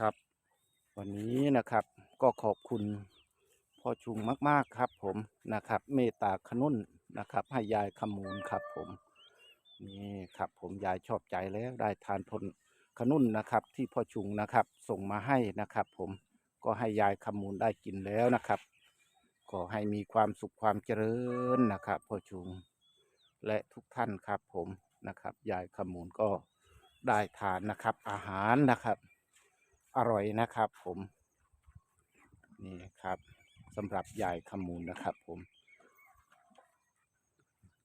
ครับ วันนี้นะครับก็ขอบคุณพ่อชุงมากๆครับ ผมนะครับ เมตตาขนุนนะครับ ให้ยายขมูลครับ ผมนี่ครับ ผมยายชอบใจแล้วได้ทานผลขนุนนะครับ ที่พ่อชุงนะครับ ส่งมาให้นะครับ ผมก็ให้ยายขมูลได้กินแล้วนะครับขอให้มีความสุขความเจริญนะครับพ่อชุงและทุกท่านครับผมนะครับ ยายขมูลก็ได้ทานนะครับอาหารนะครับ อร่อยนะครับ ผมนี่ครับสำหรับยายขมูลนะครับ ผม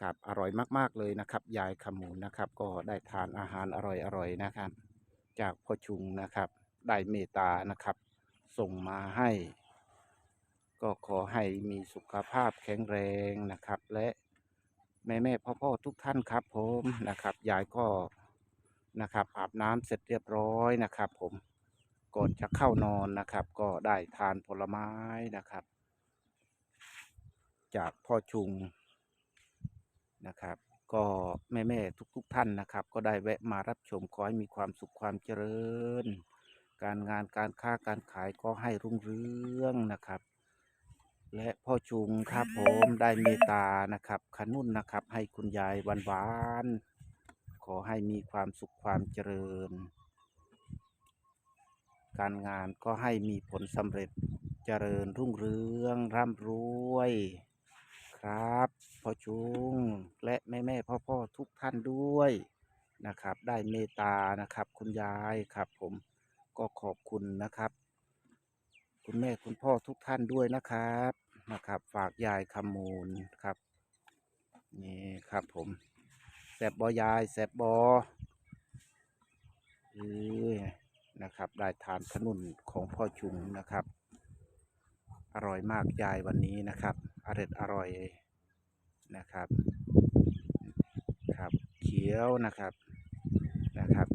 ครับอร่อยมาก ๆ เลยนะครับ ยายขมูลนะครับ ก็ได้ทานอาหารอร่อยๆนะครับ จากพ่อชุงนะครับ ได้เมตตานะครับ ส่งมาให้ ก็ขอให้มีสุขภาพแข็งแรงนะครับ และแม่แม่พ่อพ่อๆทุกท่านครับ ผมนะครับ ยายก็นะครับอาบน้ำเสร็จเรียบร้อยนะครับ ผม ก่อนจะเข้านอนนะครับ ก็ได้ทานผลไม้นะครับ จากพ่อชุงนะครับ ก็แม่แม่ทุกทุก ๆ ท่านนะครับ ก็ได้แวะมารับชมขอให้มีความสุขความเจริญ การงานการค้าการขายก็ให้รุ่งเรืองนะครับ และพ่อชุงครับผมได้เมตตานะครับขนุนนะครับ ให้คุณยายหวานๆขอให้มีความสุขความเจริญ การงานก็ให้มีผลสำเร็จเจริญรุ่งเรืองร่ำรวย ครับพ่อชุงและแม่แม่พ่อพ่อทุกท่านด้วยนะครับ ได้เมตตานะครับ คุณยายครับ ผมก็ขอบคุณนะครับ คุณแม่คุณพ่อทุกท่านด้วยนะครับนะครับ ฝากยายคำมูลครับนี่ครับผมแสบบอยายแสบบอเออ นะครับ ได้ทานขนุนของพ่อชุงนะครับ อร่อยมากยายวันนี้นะครับอร่อยอร่อยนะครับครับเขียวนะครับนะครับ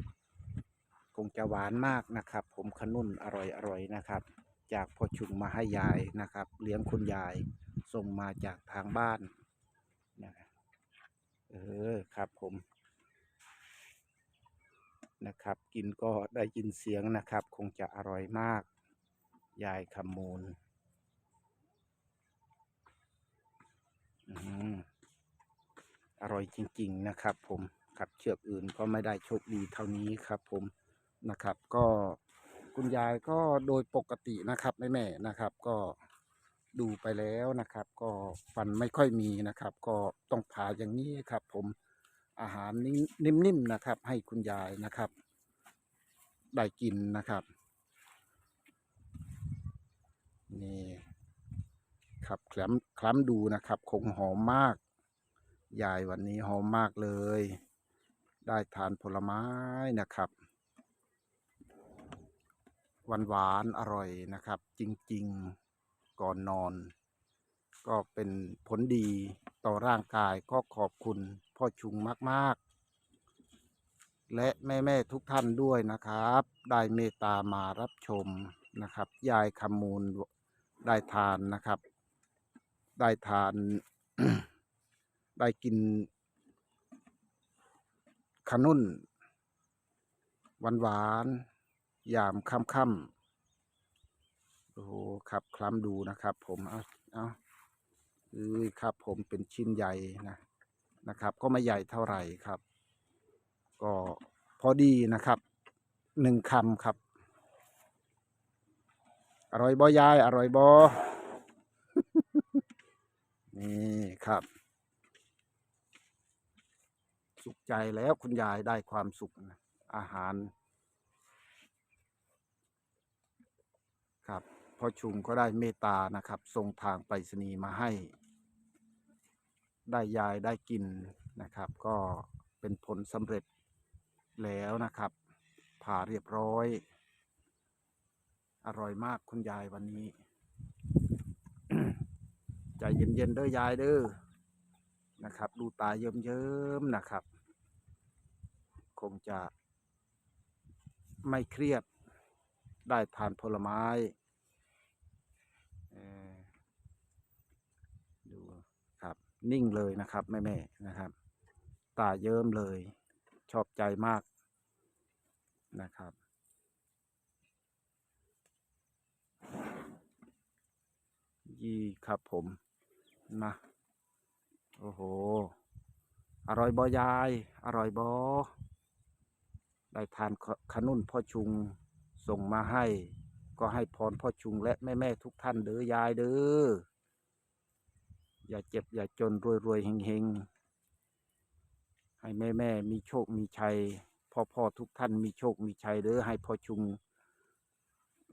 คงจะหวานมากนะครับ ผมขนุนอร่อยอร่อยนะครับ จากพ่อชุงมาให้ยายนะครับ เลี้ยงคุณยายส่งมาจากทางบ้านนะเออครับผม นะครับ กินก็ได้ยินเสียงนะครับ คงจะอร่อยมาก ยายคำมูลอร่อยจริง ๆ นะครับ ผมกับเชือกอื่นก็ไม่ได้โชคดีเท่านี้ครับ ผมนะครับ ก็คุณยายก็โดยปกตินะครับแม่แม่นะครับ ก็ดูไปแล้วนะครับ ก็ฟันไม่ค่อยมีนะครับ ก็ต้องผ่าอย่างนี้ครับ ผม อาหารนิ่มๆนะครับ ให้คุณยายนะครับ ได้กินนะครับ นี่ครับคล้ำคล้ำดูนะครับคงหอมมาก ยายวันนี้หอมมากเลย ได้ทานผลไม้นะครับหวานหวานอร่อยนะครับ จริง ๆก่อนนอน ก็เป็นผลดีต่อร่างกายก็ขอบคุณ พ่อชุงมาก ๆ และแม่ ๆ ทุกท่านด้วยนะครับ ได้เมตตามารับชมนะครับ ยายคำมูลได้ทานนะครับ ได้ทาน ได้กิน ขนุนหวานหวานยามค่ำๆโอ้โหครับคล้ำดูนะครับ ผม เอาเอาเอ้ยครับผมเป็นชิ้นใหญ่นะ นะครับ ก็ไม่ใหญ่เท่าไหร่ครับ ก็พอดีนะครับหนึ่งคำครับ อร่อยบอยาย อร่อยบอนี่ครับ สุขใจแล้วคุณยายได้ความสุขนะอาหาร ครับพ่อชุมก็ได้เมตตานะครับส่งทางไปรษณีย์มาให้ ได้ยายได้กินนะครับ ก็เป็นผลสำเร็จแล้วนะครับ ผ่าเรียบร้อย อร่อยมากคุณยายวันนี้ใจเย็นๆเด้อยายเด้อนะครับ ดูตาเยิ้มๆนะครับ คงจะไม่เครียดได้ทานผลไม้ นิ่งเลยนะครับแม่แม่นะครับ ตาเยิ้มเลย ชอบใจมากนะครับ ยี่ครับผมนะโอ้โห อร่อยบอยาย อร่อยบอได้ทานขนุนพ่อชุงส่งมาให้ ก็ให้พรพ่อชุงและแม่แม่ทุกท่านเด้อยายเด้อ อย่าเจ็บอย่าจนรวยรวยเฮงเฮงให้แม่แม่มีโชคมีชัยพ่อพ่อทุกท่านมีโชคมีชัยเด้อให้พ่อชุง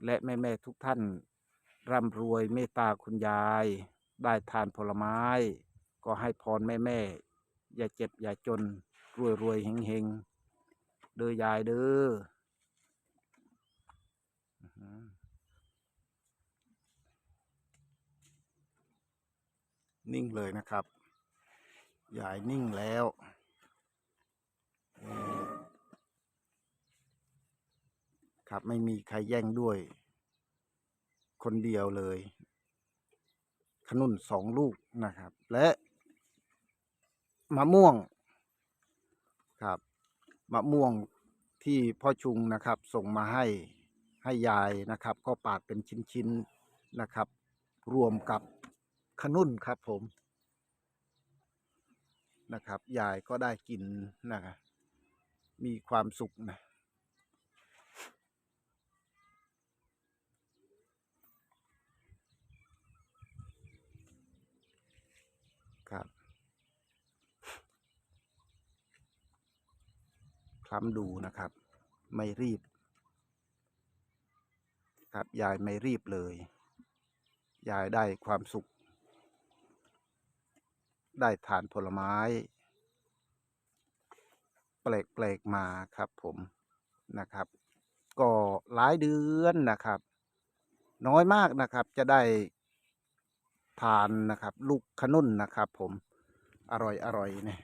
และแม่แม่ทุกท่าน ร่ำรวยเมตตาคุณยาย ได้ทานผลไม้ ก็ให้พรแม่แม่ อย่าเจ็บอย่าจนรวยรวยเฮงเฮงเด้อยายเดือ นิ่งเลยนะครับ ยายนิ่งแล้วครับไม่มีใครแย่งด้วย คนเดียวเลย ขนุนสองลูกนะครับ และมะม่วง ครับมะม่วงที่พ่อชุงนะครับ ส่งมาให้ให้ยายนะครับ ก็ปาดเป็นชิ้นๆนะครับ รวมกับ ขนุนครับผมนะครับ ยายก็ได้กินนะครับมีความสุขนะครับคล้ำดูนะครับ ไม่รีบ ครับ ยายไม่รีบเลย ยายได้ความสุข ได้ทานผลไม้ แปลกๆมาครับผมนะครับ ก็หลายเดือนนะครับ น้อยมากนะครับจะได้ทานนะครับ ลูกขนุนนะครับ ผมอร่อยอร่อยเนี่ย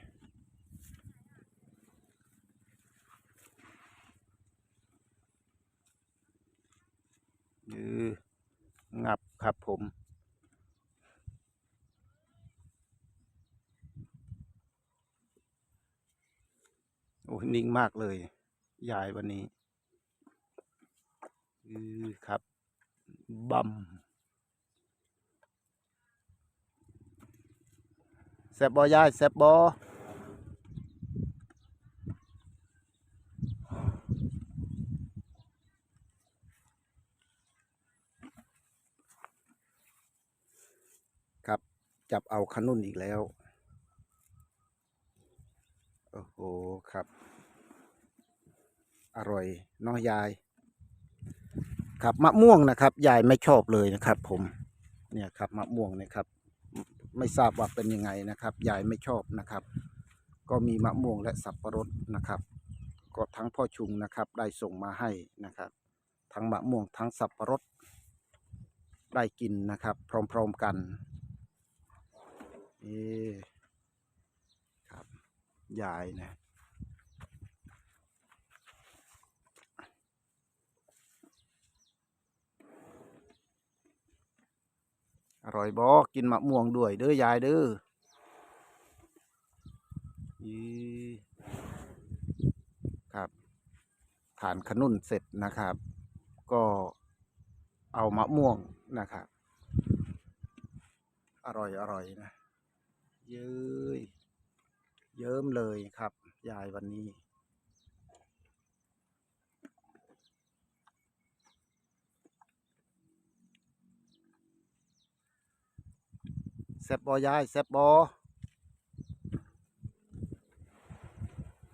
ยืองับครับผม โอ้ย นิ่งมากเลยยายวันนี้อือครับบัมแซบบอยายแซบบอครับ จับเอาขนุนอีกแล้ว โอ้โห ครับ อร่อยเน้อยยาย ครับมะม่วงนะครับ ยายไม่ชอบเลยนะครับ ผม เนี่ยครับมะม่วงนี่ยครับ ไม่ทราบว่าเป็นยังไงนะครับ ยายไม่ชอบนะครับ ก็มีมะม่วงและสับปะรดนะครับ ก็ทั้งพ่อชุงนะครับ ได้ส่งมาให้นะครับ ทั้งมะม่วงทั้งสับปะรดได้กินนะครับ พร้อมๆกันเอ๊ะครับยายนะ ร่อยบอกินมะม่วงด้วย เด้อยายเด้อยี่ครับทานขนุนเสร็จนะครับ ก็เอามะม่วงนะครับ อร่อยอร่อยนะ เย้ยเยิ้มเลยครับ ยายวันนี้ ซบบอยายแซบบอ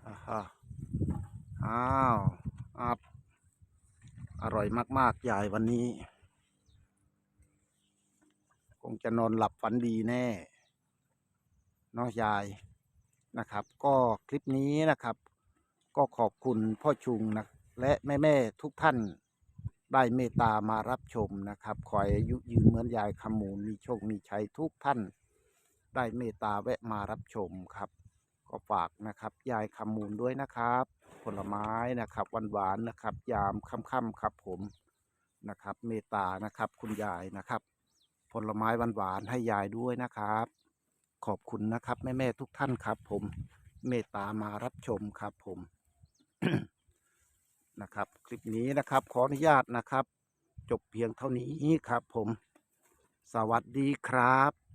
อ่าฮะอ้าวอับอร่อยมากๆยายวันนี้ คงจะนอนหลับฝันดีแน่เนาะยายนะครับ ก็คลิปนี้นะครับ ก็ขอบคุณพ่อชุงนะและแม่ ๆ ทุกท่าน ได้เมตตามารับชมนะครับขอให้อายุยืนเหมือนยายคำมูลมีโชคมีชัยทุกท่าน ได้เมตตาแวะมารับชมครับ ก็ฝากนะครับ ยายคำมูลด้วยนะครับ ผลไม้นะครับหวานๆนะครับ ยามค่ำๆครับผมนะครับ เมตตานะครับคุณยายนะครับ ผลไม้หวานๆให้ยายด้วยนะครับ ขอบคุณนะครับแม่ๆทุกท่านครับ ผมเมตตามารับชมครับผม นะครับ คลิปนี้นะครับ ขออนุญาตนะครับ จบเพียงเท่านี้ครับผม สวัสดีครับ